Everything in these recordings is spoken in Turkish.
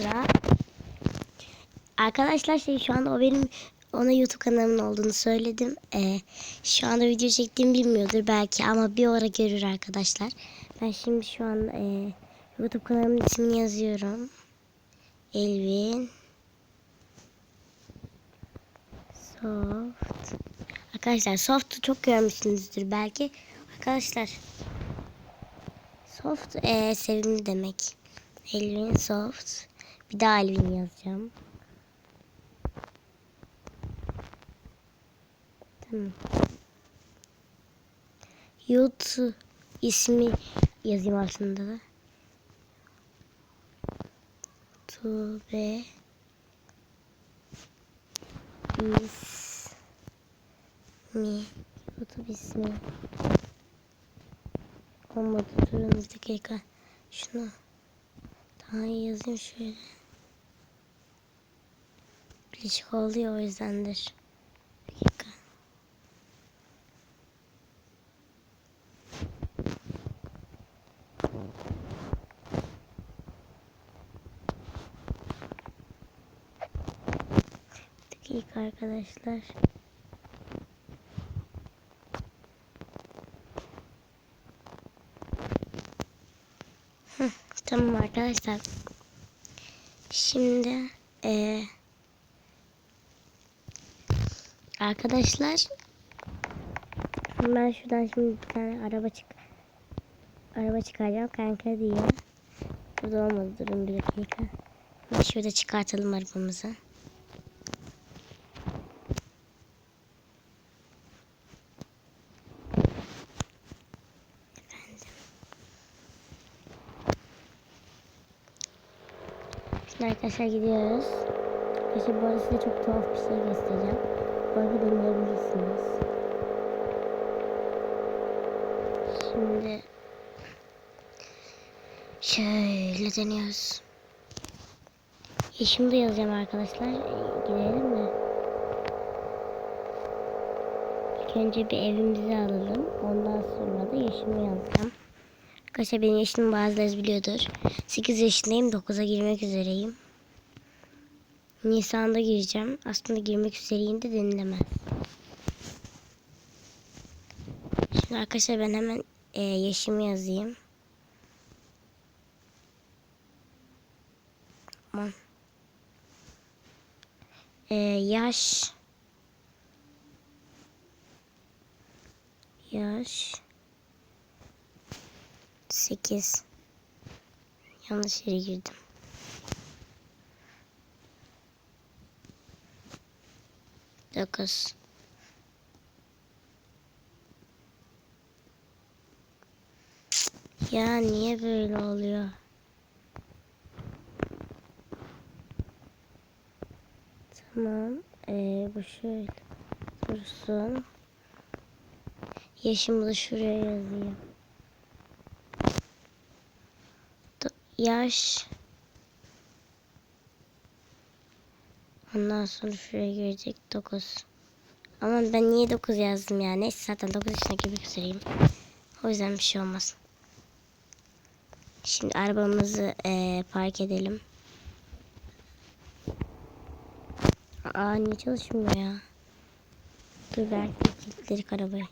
Azra. Arkadaşlar şey şu anda o benim ona YouTube kanalımın olduğunu söyledim. Ee, şu anda video çektiğimi bilmiyordur belki ama bir ara görür arkadaşlar. Ben şimdi şu an e, YouTube kanalımın ismini yazıyorum. Elvin Soft. Arkadaşlar soft çok görmüşsünüzdür belki. Arkadaşlar soft e, sevimli demek. Elvin soft. Bir daha Elvin yazacağım. Tamam. YouTube ismi yazayım aslında da. YouTube ismi. YouTube ismi. Olmadı. Durun bir dakika şunu daha iyi yazayım şöyle birleşik oluyor o yüzdendir. Bir dakika. Bir dakika arkadaşlar. Tamam arkadaşlar. Şimdi eee arkadaşlar ben şuradan şimdi bir tane araba çık araba çıkaracağım kanka diye. Burada olmadı durun bir dakika. Şimdi şurada çıkartalım arabamızı. Şimdi arkadaşlar gidiyoruz. Arkadaşlar bu arada size çok tuhaf bir şey göstereceğim. Bu arada dinleyebilirsiniz. Şimdi şöyle deniyoruz. Da yazacağım arkadaşlar. Gidelim mi? İlk önce bir evimizi alalım. Ondan sonra da yaşımı yazacağım. Arkadaşlar benim yaşım bazılarınız biliyordur. 8 yaşındayım. 9'a girmek üzereyim. Nisan'da gireceğim. Aslında girmek üzereyim de denilemez. Şimdi arkadaşlar ben hemen e, yaşımı yazayım. Aman. E, yaş. Yaş. 8 Yanlış yere girdim. Dokuz. Ya niye böyle oluyor? Tamam. Ee, bu şöyle dursun. Yaşımı da şuraya yazayım. yaş ondan sonra şuraya girecek 9 ama ben niye 9 yazdım ya? Neyse zaten 9 yaşına girmek üzereyim o yüzden bir şey olmaz. Şimdi arabamızı e, park edelim. Aa niye çalışmıyor ya? Dur belki kilitledik arabayı.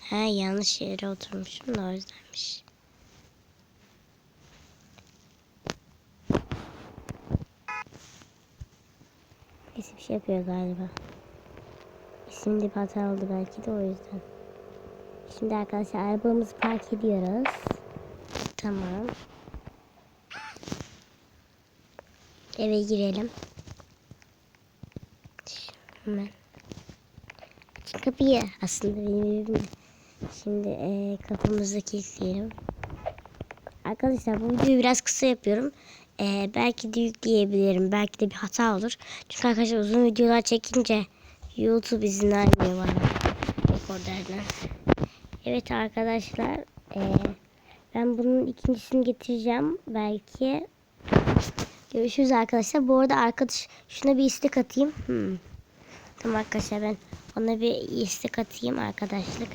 He yanlış yere oturmuşum da o yüzdenmiş. Neyse bir şey yapıyor galiba. Bir hata oldu belki de o yüzden. Şimdi arkadaşlar arabamızı park ediyoruz. Tamam. Eve girelim. Hemen. Açın kapıyı. Aslında benim evim. Şimdi e, kapımızı kilitleyelim. Arkadaşlar bu videoyu biraz kısa yapıyorum. E, belki de yükleyebilirim. Belki de bir hata olur. Çünkü arkadaşlar uzun videolar çekince YouTube izin vermiyor bana. Rekorderden. Evet arkadaşlar. E, ben bunun ikincisini getireceğim. Belki. Görüşürüz arkadaşlar. Bu arada arkadaş şuna bir istek atayım. Hmm. Tamam arkadaşlar ben ona bir istek atayım arkadaşlık.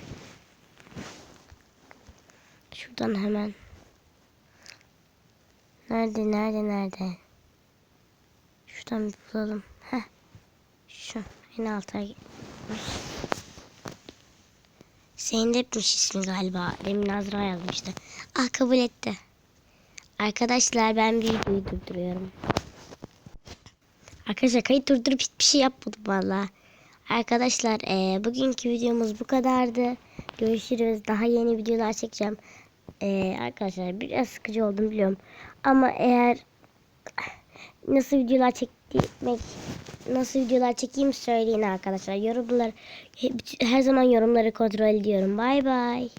Şuradan hemen Nerede nerede nerede? Şuradan bir bulalım. Heh. Şu en alta gitmiş. Senin de etmiş ismi galiba. Demin Azra yazmıştı. Ah kabul etti. Arkadaşlar ben videoyu durduruyorum. Arkadaşlar kayıt durdurup hiçbir şey yapmadım valla. Arkadaşlar eee, bugünkü videomuz bu kadardı. Görüşürüz. Daha yeni videolar çekeceğim. Eee, arkadaşlar biraz sıkıcı oldum biliyorum. Ama eğer nasıl videolar çekmek nasıl videolar çekeyim söyleyin arkadaşlar. Yorumlar her zaman yorumları kontrol ediyorum. Bay bay.